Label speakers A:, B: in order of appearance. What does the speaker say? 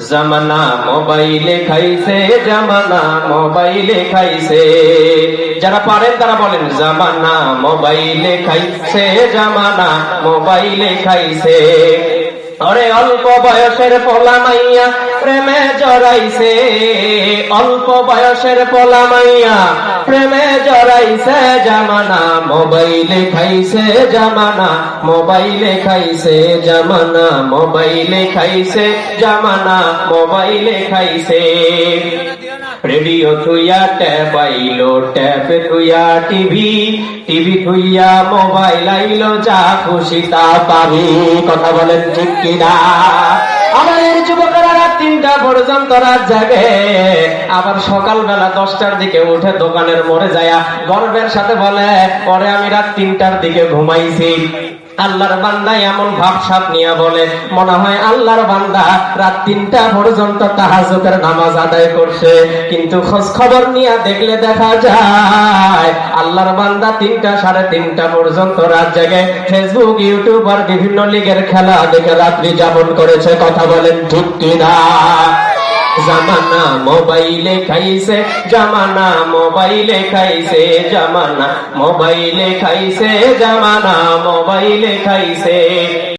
A: জামানা মোবাইলে খাইছে, জামানা মোবাইলে খাইছে। যারা পারেন তারা বলেন, জামানা মোবাইলে খাইছে, জামানা মোবাইলে খাইছে। অরে অল্প বয়সের পোলা মাইয়া, প্রেমে জড়াইছে। অল্প বয়সের পোলা মাইয়া, প্রেমে জড়াইছে, জামানা মোবাইলে খাইছে, জামানা মোবাইলে খাইছে, জামানা মোবাইলে খাইছে, জামানা মোবাইলে খাইছে। রেডিও থুইয়া ট্যাপ আইলো, ট্যাপ থুইয়া টিভি টিভি থুইয়া মোবাইল আইলো, যা খুশি তা পাবি। কথা বলেন ঠিক কিনা? আমাদের যুবকেরা রাত তিনটা পর্যন্ত রাত জাগে। আবার সকালবেলা দশটার দিকে উঠে দোকানের মোড়ে যায়া গর্বের সাথে বলে, পরে আমি রাত তিনটার দিকে ঘুমাইছি। আল্লাহর বান্দা এমন ভাবসাপ নিয়ে বলে, মনে হয় আল্লাহর বান্দা রাত তিনটা পর্যন্ত তাহাজুদের নামাজ আদায় করছে। কিন্তু খোঁজ খবর নিয়ে দেখলে দেখা যায়, আল্লাহর বান্দা তিনটা সাড়ে তিনটা পর্যন্ত রাত জাগে ফেসবুক, ইউটিউব আর বিভিন্ন লিগের খেলা দেখে রাত্রি যাপন করেছে। কথা বলেন ঠিক কিনা? জামানা মোবাইলে খাইছে জামানা মোবাইলে খাইছে জামানা মোবাইলে খাইছে জামানা মোবাইলে খাইছে